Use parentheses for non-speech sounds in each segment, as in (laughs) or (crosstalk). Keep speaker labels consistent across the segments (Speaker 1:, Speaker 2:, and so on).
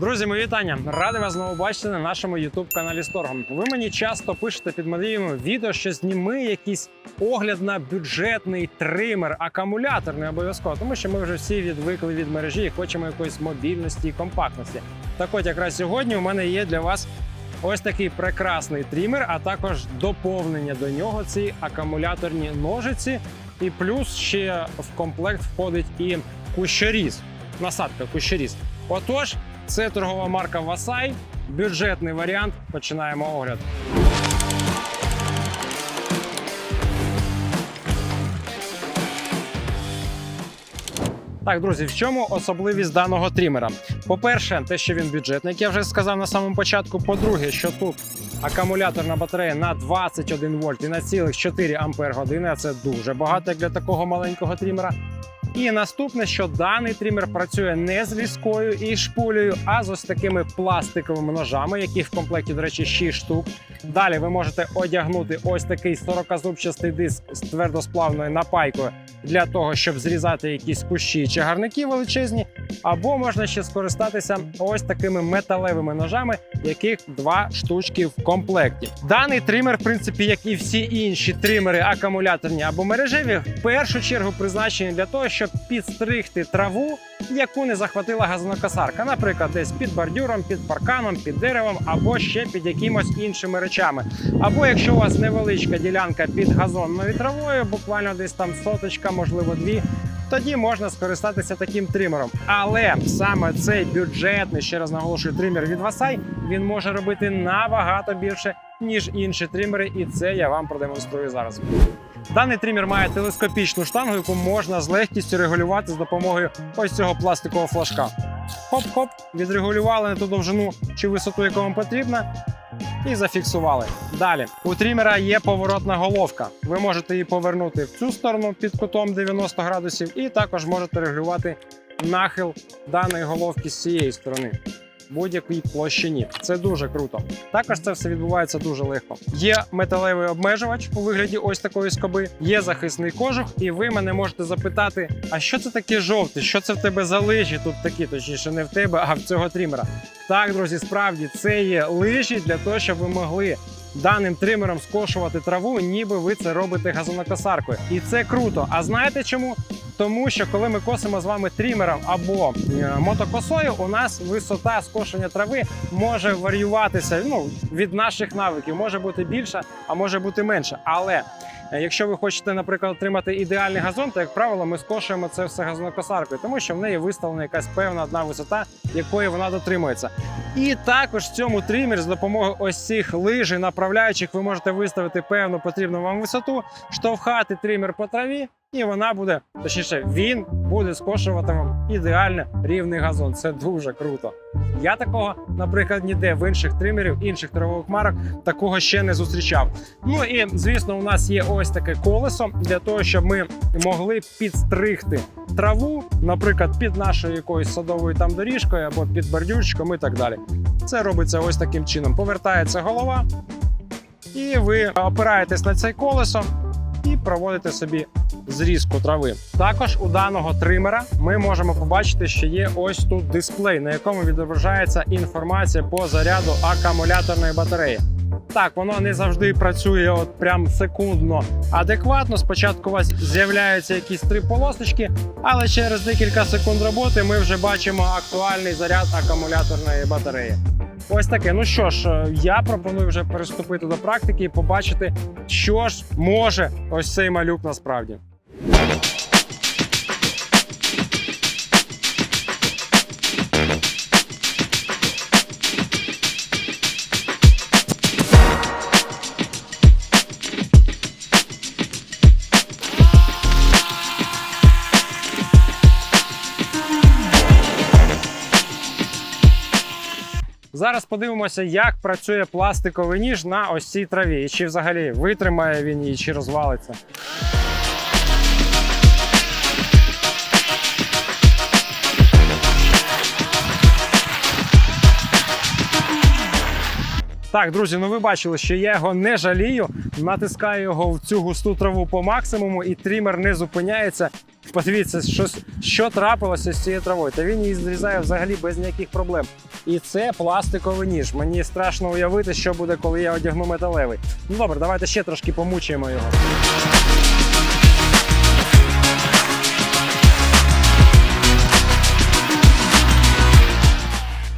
Speaker 1: Друзі, мої вітання! Радий вас знову бачити на нашому youtube каналі Сторгом. Ви мені часто пишете під моїми відео, що зніми якийсь огляд на бюджетний тример, акумулятор не обов'язково, тому що ми вже всі відвикли від мережі і хочемо якоїсь мобільності і компактності. Так от якраз сьогодні у мене є для вас ось такий прекрасний трімер, а також доповнення до нього ці акумуляторні ножиці. І плюс ще в комплект входить і кущоріз, насадка кущоріз. Отож, це торгова марка Васай, бюджетний варіант. Починаємо огляд. Так, друзі, в чому особливість даного трімера? По-перше, те, що він бюджетний, як я вже сказав на самому початку. По-друге, що тут акумуляторна батарея на 21 вольт і на цілих 4 ампер години. Це дуже багато як для такого маленького трімера. І наступне, що даний трімер працює не з ліскою і шпулею, а з ось такими пластиковими ножами, які в комплекті, до речі, 6 штук. Далі ви можете одягнути ось такий 40-зубчастий диск з твердосплавною напайкою для того, щоб зрізати якісь кущі чи гарники величезні. Або можна ще скористатися ось такими металевими ножами, яких два штучки в комплекті. Даний тример, в принципі, як і всі інші тримери, акумуляторні або мережеві, в першу чергу призначені для того, щоб підстригти траву, яку не захватила газонокосарка, наприклад, десь під бордюром, під парканом, під деревом, або ще під якимось іншими речами. Або якщо у вас невеличка ділянка під газонною травою, буквально десь там соточка, можливо, дві. Тоді можна скористатися таким тримером. Але саме цей бюджетний, ще раз наголошую, тример від Васай, він може робити набагато більше, ніж інші тримери, і це я вам продемонструю зараз. Даний тример має телескопічну штангу, яку можна з легкістю регулювати з допомогою ось цього пластикового флажка. Хоп-хоп, відрегулювали на ту довжину чи висоту, яку вам потрібна, і зафіксували. Далі у трімера є поворотна головка. Ви можете її повернути в цю сторону під кутом 90 градусів, і також можете регулювати нахил даної головки з цієї сторони. Будь-якій площині це дуже круто. Також це все відбувається дуже легко. Є металевий обмежувач у вигляді ось такої скоби, є захисний кожух, і ви мене можете запитати: а що це таке жовте? Що це в тебе за лижі тут такі, точніше, не в тебе, а в цього трімера. Так, друзі, справді це є лижі для того, щоб ви могли даним тримером скошувати траву, ніби ви це робите газонокосаркою. І це круто. А знаєте чому? Тому що коли ми косимо з вами трімером або е, мотокосою, у нас висота скошення трави може варіюватися ну, від наших навиків. Може бути більша, а може бути менша. Але е, якщо ви хочете, наприклад, отримати ідеальний газон, то як правило, ми скошуємо це все газонокосаркою, тому що в неї виставлена якась певна одна висота, якої вона дотримується. І також в цьому тримері з допомогою ось цих лиж і направляючих ви можете виставити певну потрібну вам висоту, штовхати тример по траві, і вона буде, точніше, він буде скошувати вам ідеально рівний газон. Це дуже круто. Я такого, наприклад, ніде в інших тримерів, інших травових марок такого ще не зустрічав. Ну і звісно, у нас є ось таке колесо для того, щоб ми могли підстригти траву, наприклад, під нашою якоюсь садовою там доріжкою або під бордюрчиком і так далі. Це робиться ось таким чином. Повертається голова, і ви опираєтесь на це колесо і проводите собі зрізку трави. Також у даного тримера ми можемо побачити, що є ось тут дисплей, на якому відображається інформація по заряду акумуляторної батареї. Так, воно не завжди працює от прям секундно адекватно. Спочатку у вас з'являються якісь три полосочки, але через декілька секунд роботи ми вже бачимо актуальний заряд акумуляторної батареї. Ось таке. Ну що ж, е, я пропоную вже переступити до практики і побачити, що ж може ось цей малюк насправді. Зараз подивимося, як працює пластиковий ніж на ось цій траві, і чи взагалі витримає він її, чи розвалиться. Так, друзі, ну ви бачили, що я його не жалію. Натискаю його в цю густу траву по максимуму, і трімер не зупиняється. Подивіться, що, що трапилося з цією травою. Та він її зрізає взагалі без ніяких проблем. І це пластиковий ніж. Мені страшно уявити, що буде, коли я одягну металевий. Ну добре, давайте ще трошки помучаємо його.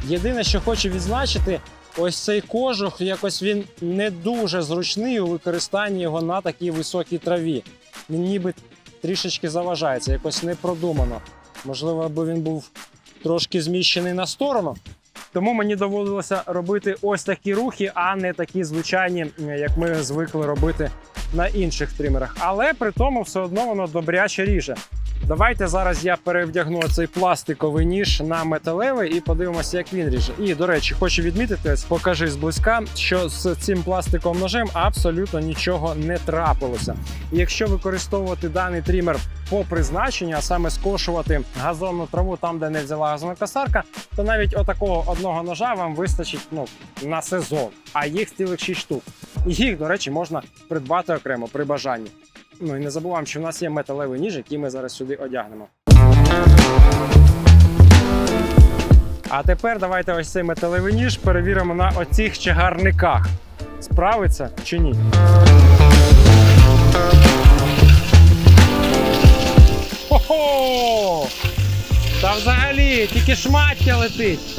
Speaker 1: Єдине, що хочу відзначити, ось цей кожух, якось він не дуже зручний у використанні його на такій високій траві. Він ніби трішечки заважається, якось не продумано. Можливо, аби він був трошки зміщений на сторону. Тому мені доводилося робити ось такі рухи, а не такі звичайні, як ми звикли робити на інших тримерах. Але при тому все одно воно добряче ріже. Давайте зараз я перевдягну цей пластиковий ніж на металевий і подивимося, як він ріже. І до речі, хочу відмітити, покажи зблизька, що з цим пластиковим ножем абсолютно нічого не трапилося. І якщо використовувати даний трімер по призначенню, а саме скошувати газонну траву там, де не взяла газонокосарка, то навіть отакого одного ножа вам вистачить ну, на сезон, а їх цілих 6 штук. І їх, до речі, можна придбати окремо при бажанні. Ну і не забуваємо, що в нас є металевий ніж, який ми зараз сюди одягнемо. А тепер давайте ось цей металевий ніж перевіримо на оцих чагарниках. Справиться чи ні? Хо-хо! Та взагалі тільки шмаття летить.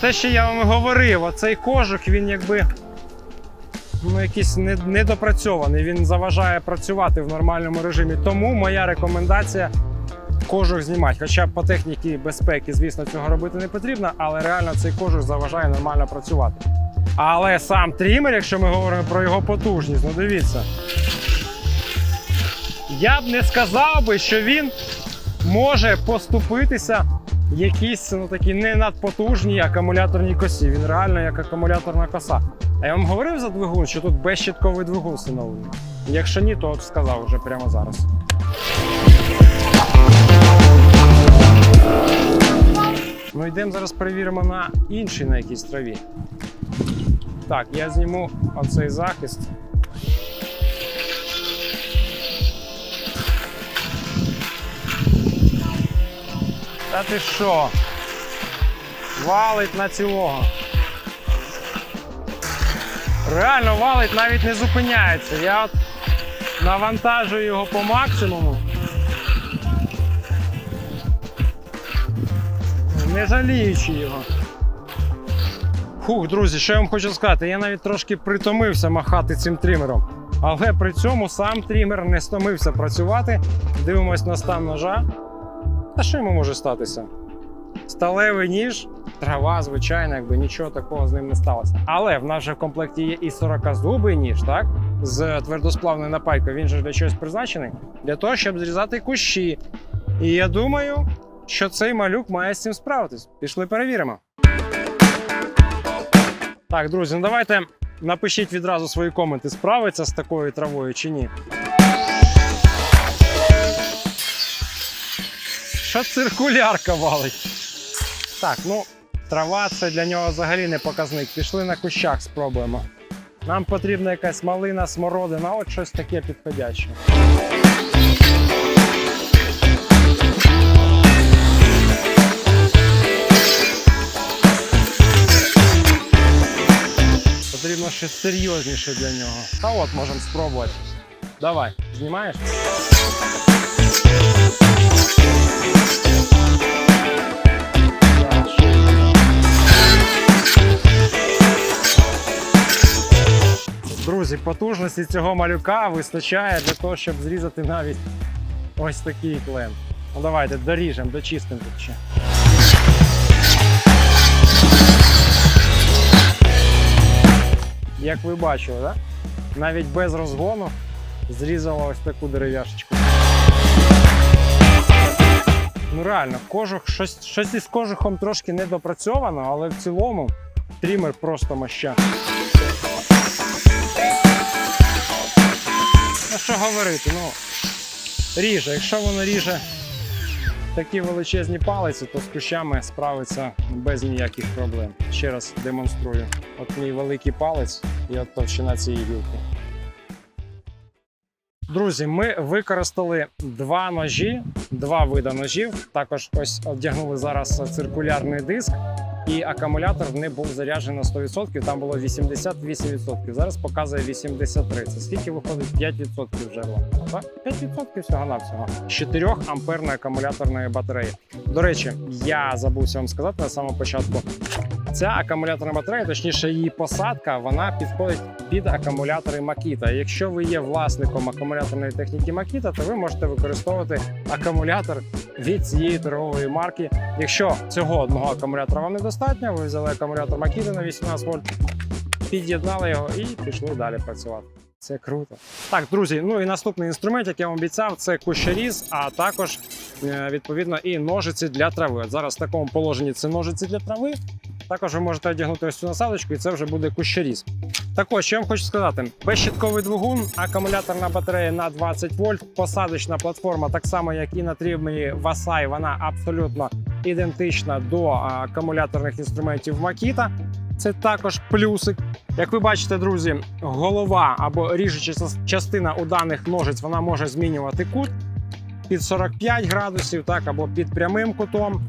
Speaker 1: Те, що я вам і говорив, оцей кожух, він якби ну, якийсь недопрацьований. Він заважає працювати в нормальному режимі. Тому моя рекомендація кожух знімати. Хоча по техніці безпеки, звісно, цього робити не потрібно, але реально цей кожух заважає нормально працювати. Але сам трімер, якщо ми говоримо про його потужність, ну дивіться. Я б не сказав би, що він може поступитися якійсь ну, такій не надпотужній акумуляторній косі. Він реально як акумуляторна коса. А я вам говорив за двигун, що тут безщитковий двигун встановлений. Якщо ні, то сказав вже прямо зараз. Ну йдемо зараз перевіримо на іншій на якійсь траві. Так, я зніму оцей захист. Та ти що? Валить на цілого. Реально валить, навіть не зупиняється. Я от навантажую його по максимуму. Не жаліючи його. Фух, друзі, що я вам хочу сказати, я навіть трошки притомився махати цим тримером. Але при цьому сам тример не стомився працювати. Дивимось на стан ножа. Та що йому може статися? Сталевий ніж, трава, звичайно, якби нічого такого з ним не сталося. Але в нас же в комплекті є і 40-зубий ніж, так? З твердосплавною напайкою. Він же для чогось призначений для того, щоб зрізати кущі. І я думаю, що цей малюк має з цим справитись. Пішли перевіримо. Так, друзі, ну давайте напишіть відразу свої коменти, справиться з такою травою чи ні. Що циркулярка валить? Так, ну, трава це для нього взагалі не показник. Пішли на кущах, спробуємо. Нам потрібна якась малина, смородина, от щось таке підходяще. Потрібно щось серйозніше для нього. Та от можемо спробувати. Давай, знімаєш? Друзі, потужності цього малюка вистачає для того, щоб зрізати навіть ось такий клен. Ну давайте доріжемо, дочистимо тут ще. Як ви бачили, да? навіть без розгону зрізала ось таку дерев'яшечку. Ну реально, кожух, щось, щось із кожухом трошки недопрацьовано, але в цілому трімер просто моща. Ну що говорити, ну ріже. Якщо воно ріже такі величезні палиці, то з кущами справиться без ніяких проблем. Ще раз демонструю. От мій великий палець і от товщина цієї гілки. Друзі, ми використали два ножі, два види ножів. Також ось одягнули зараз циркулярний диск, і акумулятор не був заряджений на 100%, Там було 88%. Зараз показує 83%. Це скільки виходить 5% джерела? Так? 5% всього на всього. 4 амперної акумуляторної батареї. До речі, я забувся вам сказати на самому початку. Ця акумуляторна батарея, точніше, її посадка, вона підходить під акумулятори Makita. Якщо ви є власником акумуляторної техніки Makita, то ви можете використовувати акумулятор від цієї торгової марки. Якщо цього одного акумулятора вам недостатньо, ви взяли акумулятор Makita на 18 вольт, під'єднали його і пішли далі працювати. Це круто. Так, друзі. Ну і наступний інструмент, як я вам обіцяв, це кущеріз, а також е, відповідно і ножиці для трави. От зараз в такому положенні це ножиці для трави. Також ви можете одягнути ось цю насадочку, і це вже буде кущеріз. Так ось, що я вам хочу сказати: безщитковий двигун, акумуляторна батарея на 20 вольт, посадочна платформа, так само як і на трімері Васай, вона абсолютно ідентична до акумуляторних інструментів Makita. Це також плюсик. Як ви бачите, друзі, голова або ріжуча частина у даних ножиць вона може змінювати кут під 45 градусів, так або під прямим кутом.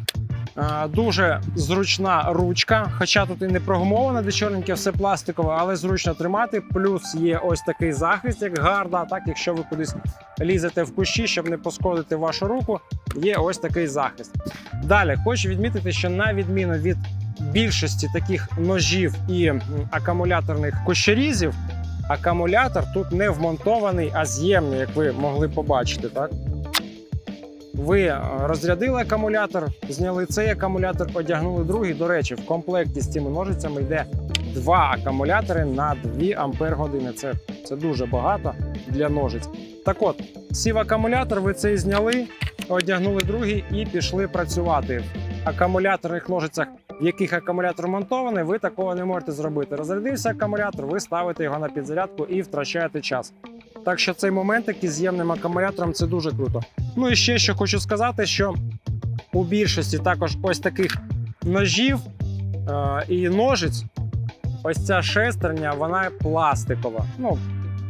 Speaker 1: Е, Дуже зручна ручка, хоча тут і не прогумована, де чорненьке все пластикове, але зручно тримати. Плюс є ось такий захист, як гарда. Так, якщо ви кудись лізете в кущі, щоб не пошкодити вашу руку, є ось такий захист. Далі хочу відмітити, що на відміну від більшості таких ножів і акумуляторних кущерізів, акумулятор тут не вмонтований, а з'ємний, як ви могли побачити. Так? Ви е, розрядили акумулятор, зняли цей акумулятор, одягнули другий. До речі, в комплекті з цими ножицями йде два акумулятори на 2 ампер години. Це, це дуже багато для ножиць. Так от, сів акумулятор, ви цей зняли, одягнули другий і пішли працювати. В акумуляторних ножицях, в яких акумулятор монтований, ви такого не можете зробити. Розрядився акумулятор, ви ставите його на підзарядку і втрачаєте час. Так що цей момент із з'ємним акумулятором це дуже круто. Ну і ще що хочу сказати, що у більшості також ось таких ножів е- і ножиць, ось ця шестерня, вона пластикова. Ну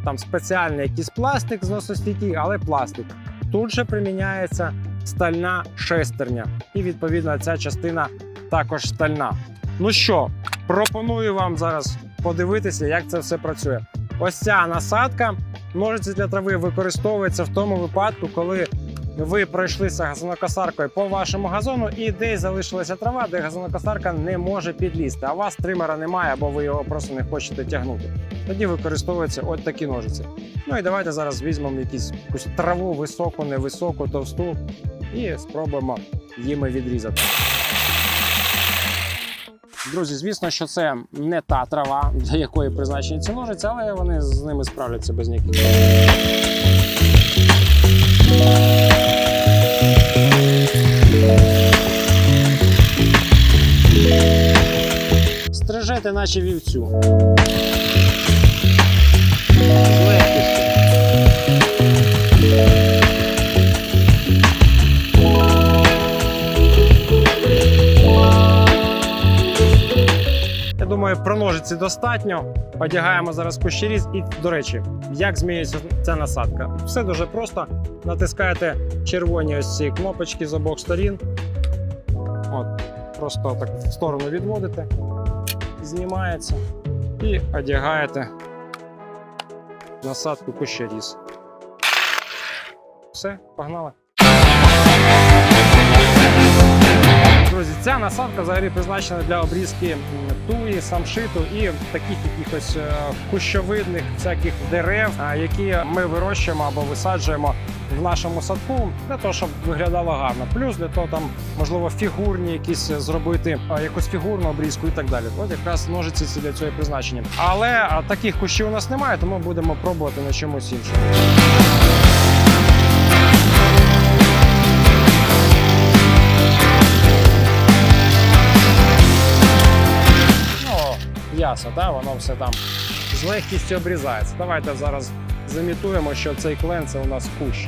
Speaker 1: там спеціальний якийсь пластик зносостійкий, але пластик. Тут же приміняється стальна шестерня, і відповідно ця частина також стальна. Ну що, пропоную вам зараз подивитися, як це все працює. Ось ця насадка ножиці для трави використовується в тому випадку, коли ви пройшлися газонокосаркою по вашому газону і десь залишилася трава, де газонокосарка не може підлізти, а у вас тримера немає, або ви його просто не хочете тягнути. Тоді використовуються от такі ножиці. Ну і давайте зараз візьмемо якісь, якусь траву високу, невисоку, товсту і спробуємо їми відрізати. Друзі, звісно, що це не та трава, для якої призначені ці ножиці, але вони з ними справляться без ніяких. Стрижете, наче вівцю. Думаю, про ножиці достатньо. Одягаємо зараз кущеріз. І, до речі, як змінюється ця насадка? Все дуже просто. Натискаєте червоні ось ці кнопочки з обох сторін. От, просто так в сторону відводите, знімається і одягаєте насадку кущеріз. Все, погнали. Друзі, ця насадка взагалі призначена для обрізки туї, самшиту і таких якихось е, кущовидних всяких дерев, які ми вирощуємо або висаджуємо в нашому садку для того, щоб виглядало гарно. Плюс для того, там можливо фігурні якісь зробити якусь фігурну обрізку і так далі. От якраз ножиці ці для цього призначені. Але таких кущів у нас немає, тому будемо пробувати на чомусь іншому. Ясно, да? воно все там з легкістю обрізається. Давайте зараз замітуємо, що цей клен це у нас кущ.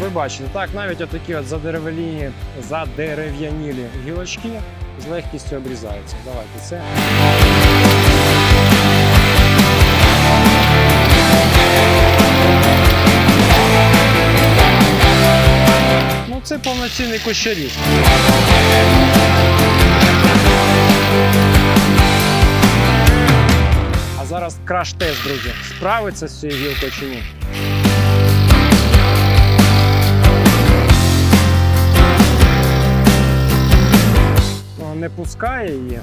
Speaker 1: Ви бачите, так, навіть отакі от задерев'яні, задерев'янілі гілочки з легкістю обрізаються. Давайте це. Повноцінний кущаріз. А зараз краш-тест, друзі. Справиться з цією гілкою чи ні? Ну, не пускає її.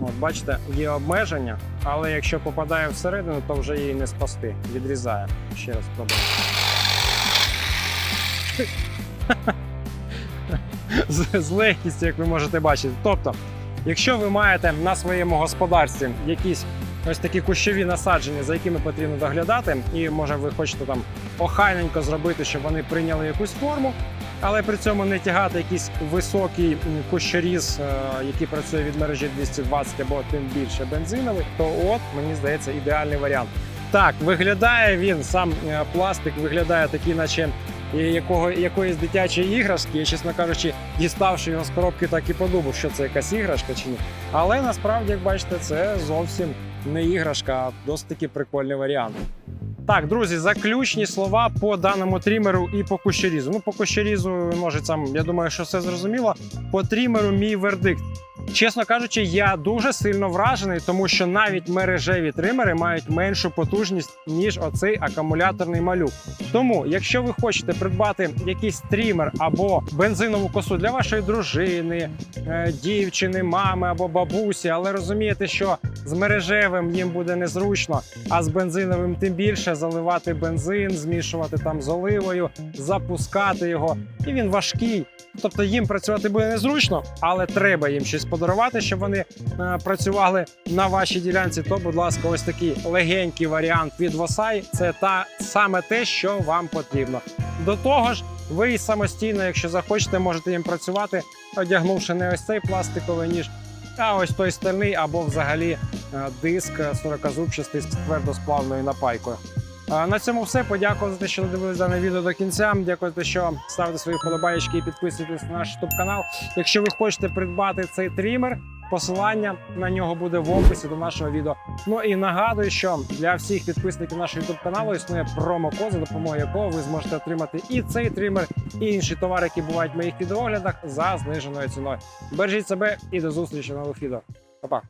Speaker 1: От, бачите, є обмеження, але якщо попадає всередину, то вже її не спасти. Відрізає. Ще раз спробуємо. (laughs) з, з легкістю, як ви можете бачити. Тобто, якщо ви маєте на своєму господарстві якісь ось такі кущові насадження, за якими потрібно доглядати, і може ви хочете там охайненько зробити, щоб вони прийняли якусь форму, але при цьому не тягати якийсь високий кущоріз, е, який працює від мережі 220 або тим більше бензиновий, то от мені здається ідеальний варіант. Так, виглядає він сам е, пластик, виглядає такий, наче якого, якоїсь дитячої іграшки. Я, чесно кажучи, діставши його з коробки, так і подумав, що це якась іграшка чи ні. Але насправді, як бачите, це зовсім не іграшка, а досить таки прикольний варіант. Так, друзі, заключні слова по даному трімеру і по кущерізу. Ну, по кущерізу, там, я думаю, що все зрозуміло. По трімеру мій вердикт. Чесно кажучи, я дуже сильно вражений, тому що навіть мережеві тримери мають меншу потужність, ніж оцей акумуляторний малюк. Тому, якщо ви хочете придбати якийсь трімер або бензинову косу для вашої дружини, е, дівчини, мами або бабусі, але розумієте, що з мережевим їм буде незручно, а з бензиновим тим більше заливати бензин, змішувати там з оливою, запускати його, і він важкий. Тобто їм працювати буде незручно, але треба їм щось подарувати, щоб вони е, працювали на вашій ділянці. То, будь ласка, ось такий легенький варіант від Восай. Це та саме те, що вам потрібно. До того ж, ви самостійно, якщо захочете, можете їм працювати, одягнувши не ось цей пластиковий ніж, а ось той стальний або взагалі е, диск 40-зубчастий з твердосплавною напайкою. На цьому все. Подякую за те, що додивились дане відео до кінця. Дякую за те, що ставите свої вподобаєчки і підписуєтесь на наш youtube канал. Якщо ви хочете придбати цей трімер, посилання на нього буде в описі до нашого відео. Ну і нагадую, що для всіх підписників нашого youtube каналу існує промокод, за допомогою якого ви зможете отримати і цей трімер, і інші товари, які бувають в моїх відеоглядах, за зниженою ціною. Бережіть себе і до зустрічі в нових відео. Па-па!